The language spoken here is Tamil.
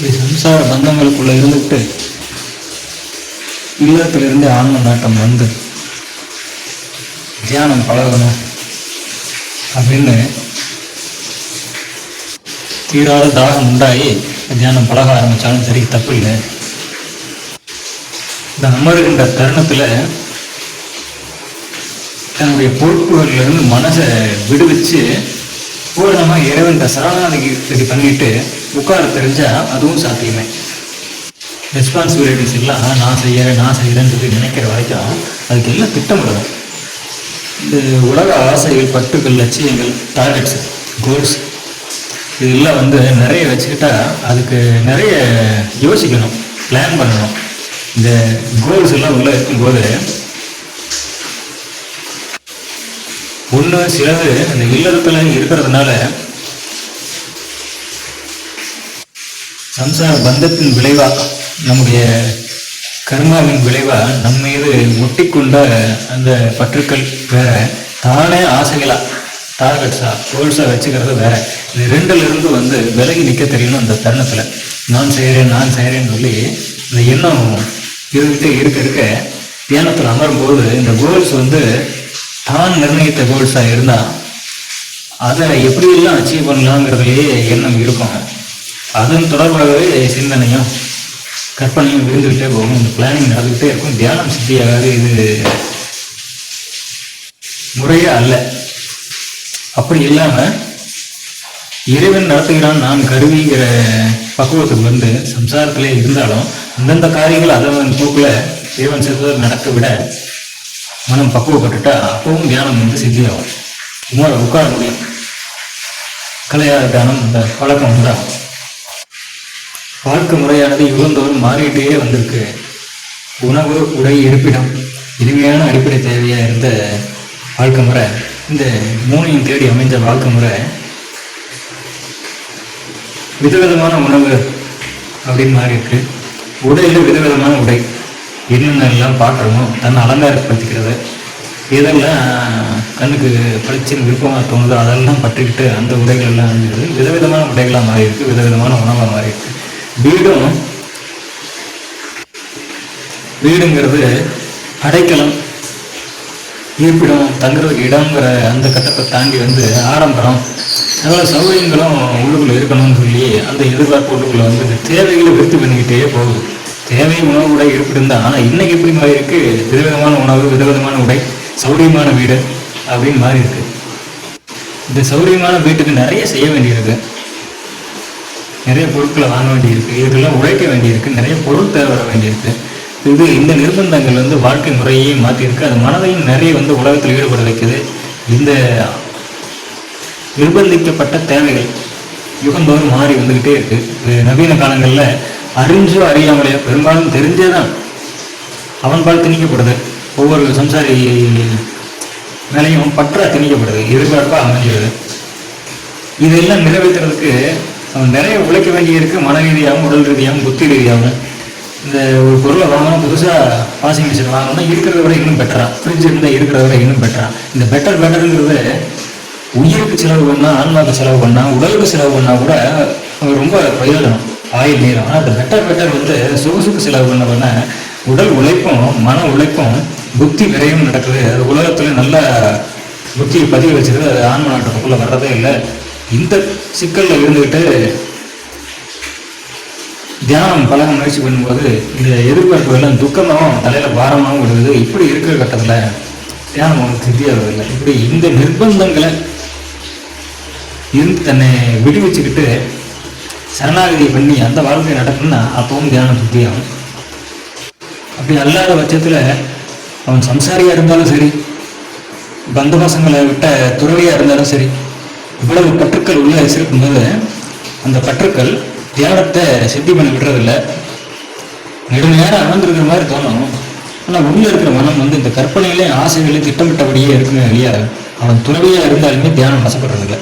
இப்படி சம்சார பந்தங்களுக்குள்ள இருந்துக்கிட்டு இல்லத்திலிருந்து ஆன்ம நாட்டம் வந்து தியானம் பழகணும் அப்படின்னு தீராத தாகம் உண்டாகி தியானம் பழக ஆரம்பித்தாலும் சரி தப்பு இல்லை. இந்த அமருகின்ற தருணத்தில் தன்னுடைய பொறுப்புகளிலிருந்து மனசை விடுவிச்சு பூரணமாக இறைவன் சரணாகதி பண்ணிட்டு உட்கார தெரிஞ்சால் அதுவும் சாத்தியமே. ரெஸ்பான்சிபிலிட்டிஸ் எல்லாம் நான் செய்கிறேன் நான் செய்கிறேன்னு சொல்லி நினைக்கிற வரைக்கும் அதுக்கு எல்லாம் திட்டமிடணும். இந்த உலக ஆசைகள் பட்டுகள் லட்சியங்கள் டார்கெட்ஸ் கோல்ஸ் இதெல்லாம் வந்து நிறைய வச்சுக்கிட்டா அதுக்கு நிறைய யோசிக்கணும் பிளான் பண்ணணும். இந்த கோல்ஸ் எல்லாம் உள்ளே இருக்கும்போது ஒன்று சிலது அந்த இல்லறத்தில் இருக்கிறதுனால சம்சார பந்தத்தின் விளைவாக நம்முடைய கர்மாவின் விளைவாக நம்ம மீது ஒட்டிக்கொண்ட அந்த பற்றுக்கள் வேற. தானே ஆசைகளாக டார்கெட்ஸாக கோல்ஸாக வச்சுக்கிறது வேற. இது ரெண்டுலேருந்து வந்து விலகி நிற்க தெரியணும் அந்த தருணத்தில். நான் செய்கிறேன் நான் செய்கிறேன்னு சொல்லி இந்த எண்ணம் இருந்துகிட்டே இருக்க இருக்க தியானத்தில் அமரும்போது இந்த கோல்ஸ் வந்து தான் நிர்ணயித்த கோல்ஸாக இருந்தால் அதை எப்படியெல்லாம் அச்சீவ் பண்ணலாங்கிறதுலேயே எண்ணம் இருக்கும். அதன் தொடர்பாகவே சிந்தனையும் கற்பனையும் விருந்துகிட்டே போகும். இந்த பிளானிங் நடந்துகிட்டே இருக்கும். தியானம் சித்தியாகாது இது முறையே அல்ல. அப்படி இல்லாமல் இறைவன் நடத்துகிறான் நான் கருவிங்கிற பக்குவத்துக்கு வந்து சம்சாரத்திலே இருந்தாலும் அந்தந்த காரியங்கள் அதன் போக்கில் இறைவன் சிறுவர் நடக்க விட மனம் பக்குவப்பட்டுட்டா அப்பவும் தியானம் வந்து சித்தியாகும். உமார உட்கார முடியும். கலையாத தியானம் அந்த பழக்கம் உண்டாகும். வாழ்க்கை முறையானது யுகந்தோறும் மாறிட்டே வந்திருக்கு. உணவு உடை இருப்பிடம் இனிமையான அடிப்படை தேவையாக இருந்த வாழ்க்கை முறை. இந்த மூணையும் தேடி அமைந்த வாழ்க்கை முறை. விதவிதமான உணவு அப்படின்னு மாறி இருக்கு விதவிதமான உடை. என்னென்னலாம் பார்க்குறோமோ தன்னை அலங்காரப்படுத்திக்கிறது. எதெல்லாம் கண்ணுக்கு பளிச்சுன்னு விருப்பமாக தோணுதோ அதெல்லாம் பட்டுக்கிட்டு அந்த உடைகள் எல்லாம் அணிஞ்சிருது விதவிதமான உடைகளாக மாறி இருக்கு விதவிதமான உணவாக மாறி இருக்கு வீடும் வீடுங்கிறது அடைக்கலம். இருப்பிடம் தங்குறதுக்கு இடங்கிற அந்த கட்டத்தை தாண்டி வந்து ஆடம்பரம். அதோட சௌகரியங்களும் உள்ளுக்குள்ளே இருக்கணும்னு சொல்லி அந்த எதிர்பார்ப்பு உள்ளுக்குள்ளே வந்து தேவைகளை விருத்தி பண்ணிக்கிட்டே போகுது. தேவை உணவு உடை இருப்பிடம் தான். ஆனால் இன்னைக்கு எப்படி மாதிரி இருக்கு? விதவிதமான உணவு விதவிதமான உடை சௌகரியமான வீடு அப்படின்னு மாறி இருக்கு. இந்த சௌரியமான வீட்டுக்கு நிறைய செய்ய வேண்டியிருக்கு. நிறைய பொருட்களை வாங்க வேண்டியிருக்கு இதுக்கெல்லாம் உழைக்க வேண்டியிருக்கு நிறைய பொருள் தேவை வர வேண்டியிருக்கு. இது இந்த நிர்பந்தங்கள் வந்து வாழ்க்கை முறையையும் மாற்றிருக்கு அது மனதையும் நிறைய வந்து உலகத்தில் ஈடுபட வைக்குது. இந்த நிர்பந்திக்கப்பட்ட தேவைகள் யுகந்தோறும் மாறி வந்துக்கிட்டே இருக்குது நவீன காலங்களில் அறிஞ்சோ அறியாமலையோ பெரும்பாலும் தெரிஞ்சே தான் அவன் பால் திணிக்கப்படுது. ஒவ்வொரு சம்சாரி மேலையும் பற்றா திணிக்கப்படுது. எதிர்பார்ப்பாக அமைஞ்சிடுது இதெல்லாம் நிறைவேற்றுறதுக்கு அவன் நிறைய உழைக்க வேண்டியிருக்கு மன ரீதியாகவும் உடல் ரீதியாகவும் புத்தி ரீதியாகவும். இந்த ஒரு பொருளை வாங்கணும் புதுசாக வாஷிங் மிஷின் வாங்கணும்னா இருக்கிறத விட இன்னும் பெட்டரா ஃப்ரிட்ஜ் இருந்தால் இருக்கிறத விட இன்னும் பெட்டரா இந்த பெட்டர் பெட்டருங்கிறது உயிருக்கு செலவு பண்ணால் ஆன்மாவுக்கு செலவு பண்ணால் உடலுக்கு செலவு பண்ணால் கூட ரொம்ப பிரயோஜனம். ஆயில் நேரம் ஆனால் இந்த பெட்டர் பெட்டர் வந்து சொகுசுக்கு செலவு பண்ண பண்ண உடல் உழைப்பும் மன உழைப்பும் புத்தி விரையும் நடக்குது. அது உலகத்தில் நல்ல புத்தியை பதிவு வச்சுது அது ஆன்ம நாட்டுக்குள்ளே வர்றதே இல்லை. இந்த சிக்கலில் இருந்துக்கிட்டு தியானம் பழக முயற்சி பண்ணும்போது இந்த எதிர்பார்ப்புகள்லாம் துக்கமாகவும் தலையில் பாரமாகவும் விடுவது இப்படி இருக்கிற கட்டத்தில் தியானம் ஒன்று சித்தியாவதில்லை இப்படி இந்த நிர்பந்தங்களை இருந்து தன்னை விடுவிச்சுக்கிட்டு சரணாகதி பண்ணி அந்த வாழ்க்கையை நடக்கணும்னா அப்பவும் தியானம் திருப்தியாகும் அப்படி அல்லாத பட்சத்தில் அவன் சம்சாரியாக இருந்தாலும் சரி பந்தபாசங்களை விட்ட துறவியாக இருந்தாலும் சரி இவ்வளவு பற்றுக்கள் உள்ள இருக்கும்போது அந்த பற்றுக்கள் தியானத்தை சித்தி பண்ணி விடுறதில்ல. நெடுநேரம் அமர்ந்துருக்கிற மாதிரி தோணும். ஆனால் உள்ளே இருக்கிற மனம் வந்து இந்த கற்பனையிலே ஆசைகளே திட்டமிட்டபடியே இருக்குமே இல்லையா அவன் துறவியாக இருந்தாலுமே தியானம் வசப்படுறதில்லை